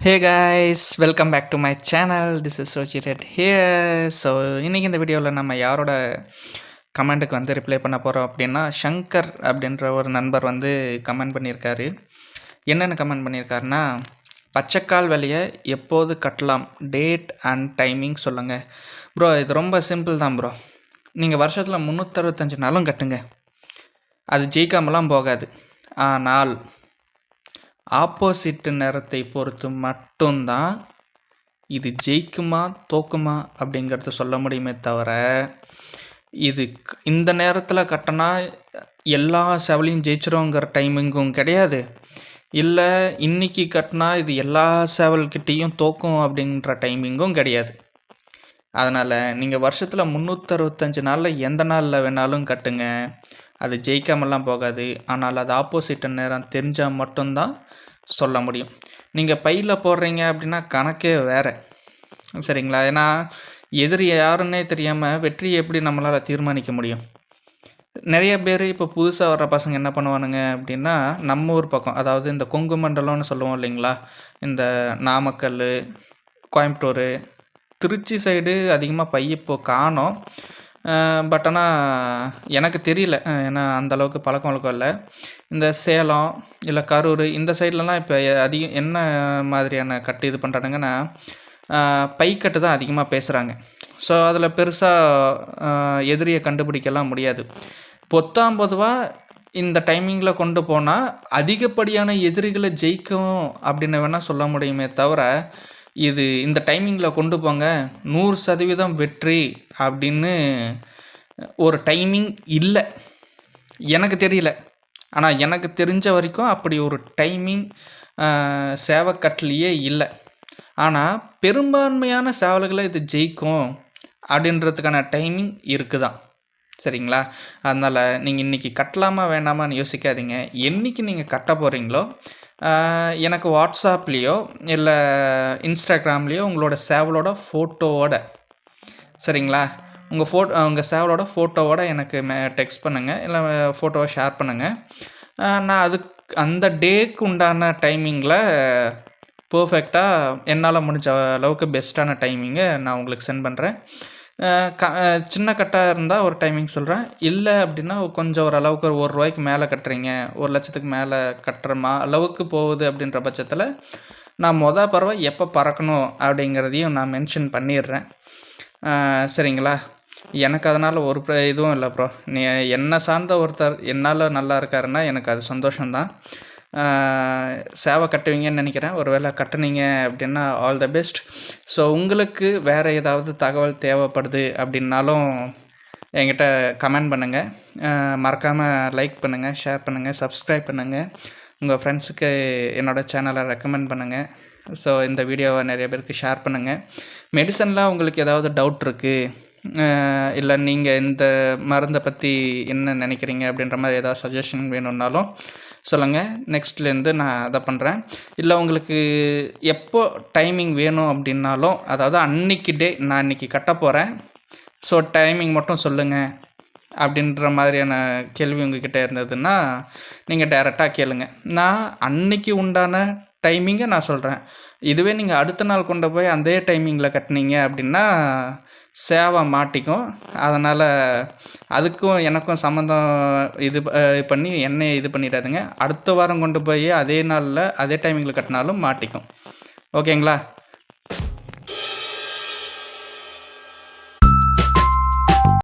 Hey guys welcome back to my channel this is Red here so இன்றைக்கி இந்த வீடியோவில் நம்ம யாரோட கமெண்ட்டுக்கு வந்து ரிப்ளை பண்ண போகிறோம் அப்படின்னா ஷங்கர் அப்படின்ற ஒரு நண்பர் வந்து கமெண்ட் பண்ணியிருக்காரு. என்னென்ன கமெண்ட் பண்ணியிருக்காருன்னா பச்சைக்கால் விலையை எப்போது கட்டலாம்? டேட் அண்ட் டைமிங் சொல்லுங்கள் ப்ரோ இது ரொம்ப சிம்பிள் தான் ப்ரோ நீங்கள் வருஷத்தில் முந்நூற்றறுபத்தஞ்சு நாளும் கட்டுங்க. அது ஜெயிக்காமலாம் போகாது. ஆனால் ஆப்போசிட் நேரத்தை பொறுத்து மட்டும்தான் இது ஜெயிக்குமா தோக்குமா அப்படிங்கிறத சொல்ல முடியுமே தவிர இது இந்த நேரத்தில் கட்டினா எல்லா செவலையும் ஜெயிச்சிருவோங்கிற டைமிங்கும் கிடையாது. இல்லை இன்றைக்கி கட்டினா இது எல்லா சேவல்கிட்டேயும் தோக்கும் அப்படின்ற டைமிங்கும் கிடையாது. அதனால் நீங்கள் வருஷத்தில் முந்நூற்றறுபத்தஞ்சு நாளில் எந்த நாளில் வேணாலும் கட்டுங்க. அது ஜெயிக்காமலாம் போகாது. ஆனால் அது ஆப்போசிட் நேரம் தெரிஞ்சால் மட்டும்தான் சொல்ல முடியும். நீங்கள் பையில் போடுறீங்க அப்படின்னா கணக்கே வேறு. சரிங்களா? ஏன்னா எதிரி யாருன்னே தெரியாமல் வெற்றி எப்படி நம்மளால் தீர்மானிக்க முடியும்? நிறைய பேர் இப்போ புதுசாக வர்ற பசங்க என்ன பண்ணுவானுங்க அப்படின்னா நம்ம ஊர் பக்கம் அதாவது இந்த கொங்கு மண்டலம்னு சொல்லுவோம் இல்லைங்களா? இந்த நாமக்கல் கோயம்புத்தூர் திருச்சி சைடு அதிகமாக பைய இப்போ காணோம். பட் ஆனால் எனக்கு தெரியல. ஏன்னா அந்தளவுக்கு பழக்கம் வழக்கம் இல்லை. இந்த சேலம் இல்லை கரூர் இந்த சைட்லலாம் இப்போ அதிகம் என்ன மாதிரியான கட்டு இது பண்ணுறானுங்கன்னா பைக்கட்டு தான் அதிகமாக பேசுகிறாங்க ஸோ அதில் பெருசாக எதிரியை கண்டுபிடிக்கலாம் முடியாது. பொத்தாம் பொதுவாக இந்த டைமிங்கில் கொண்டு போனால் அதிகப்படியான எதிரிகளை ஜெயிக்கும் அப்படின்னு வேணால் சொல்ல முடியுமே தவிர இது இந்த டைமிங்கில் கொண்டு போங்க. நூறு சதவீதம் வெற்றி அப்படின்னு ஒரு டைமிங் இல்லை. எனக்கு தெரியல. ஆனால் எனக்கு தெரிஞ்ச வரைக்கும் அப்படி ஒரு டைமிங் சேவைக்கட்டிலேயே இல்லை. ஆனால் பெரும்பான்மையான சேவல்களை இது ஜெயிக்கும் அப்படின்றதுக்கான டைமிங் இருக்குதான். சரிங்களா? அதனால் நீங்கள் இன்றைக்கி கட்டலாமா வேணாமான்னு யோசிக்காதீங்க. என்றைக்கு நீங்கள் கட்ட போகிறீங்களோ எனக்கு வாட்ஸ்அப்லேயோ இல்லை இன்ஸ்டாகிராம்லேயோ உங்களோட சேவலோட ஃபோட்டோவோட சரிங்களா? உங்கள் ஃபோட்டோ உங்கள் சேவலோட ஃபோட்டோவோட எனக்கு மே டெக்ஸ்ட் பண்ணுங்கள் இல்லை ஃபோட்டோவை ஷேர் பண்ணுங்கள் நான் அதுக்கு அந்த டேக்கு உண்டான டைமிங்கில் பர்ஃபெக்டாக என்னால் முடிஞ்ச அளவுக்கு பெஸ்ட்டான டைமிங்கை நான் உங்களுக்கு சென்ட் பண்ணுறேன் க சின்ன கட்டாக இருந்தால் ஒரு டைமிங் சொல்கிறேன் இல்லை அப்படின்னா கொஞ்சம் ஓரளவுக்கு ஒரு ஒரு ரூபாய்க்கு மேலே கட்டுறீங்க. ஒரு லட்சத்துக்கு மேலே கட்டுறமா அளவுக்கு போகுது அப்படின்ற பட்சத்தில் நான் மொதல் பறவை எப்போ பறக்கணும் அப்படிங்கிறதையும் நான் மென்ஷன் பண்ணிடுறேன். சரிங்களா? எனக்கு அதனால் ஒரு இதுவும் இல்லை ப்ரோ நீ என்னை சார்ந்த ஒருத்தர் என்னால் நல்லா இருக்காருன்னா எனக்கு அது சந்தோஷம்தான். சேவை கட்டுவீங்கன்னு நினைக்கிறேன். ஒரு வேளை கட்டுனீங்க அப்படின்னா ஆல் த பெஸ்ட் ஸோ உங்களுக்கு வேறு ஏதாவது தகவல் தேவைப்படுது அப்படின்னாலும் என்கிட்ட கமெண்ட் பண்ணுங்கள் மறக்காமல் லைக் பண்ணுங்கள் ஷேர் பண்ணுங்கள் சப்ஸ்கிரைப் பண்ணுங்கள் உங்கள் ஃப்ரெண்ட்ஸுக்கு என்னோடய சேனலை ரெக்கமெண்ட் பண்ணுங்கள் ஸோ இந்த வீடியோவை நிறைய பேருக்கு ஷேர் பண்ணுங்கள் மெடிசனில் உங்களுக்கு ஏதாவது டவுட் இருக்குது இல்லை நீங்கள் இந்த மருந்தை பற்றி என்ன நினைக்கிறீங்க அப்படின்ற மாதிரி ஏதாவது சஜஷன் வேணும்னாலும் சொல்லுங்கள் நெக்ஸ்ட்லேருந்து நான் அதை பண்ணுறேன் இல்லை உங்களுக்கு எப்போ டைமிங் வேணும் அப்படின்னாலும் அதாவது அன்னைக்கு டே நான் இன்றைக்கி கட்ட போகிறேன் ஸோ டைமிங் மட்டும் சொல்லுங்கள் அப்படின்ற மாதிரியான கேள்வி உங்ககிட்ட இருந்ததுன்னா நீங்கள் டைரெக்டாக கேளுங்க. நான் அன்னைக்கு உண்டான டைமிங்கை நான் சொல்கிறேன் இதுவே நீங்கள் அடுத்த நாள் கொண்டு போய் அதே டைமிங்கில் கட்டினீங்க அப்படின்னா சேவை மாட்டிக்கும். அதனால் அதுக்கும் எனக்கும் சம்மந்தம் இது பண்ணி என்னையை இது பண்ணிடாதுங்க. அடுத்த வாரம் கொண்டு போய் அதே நாளில் அதே டைமிங்கில் கட்டினாலும் மாட்டிக்கும். ஓகேங்களா?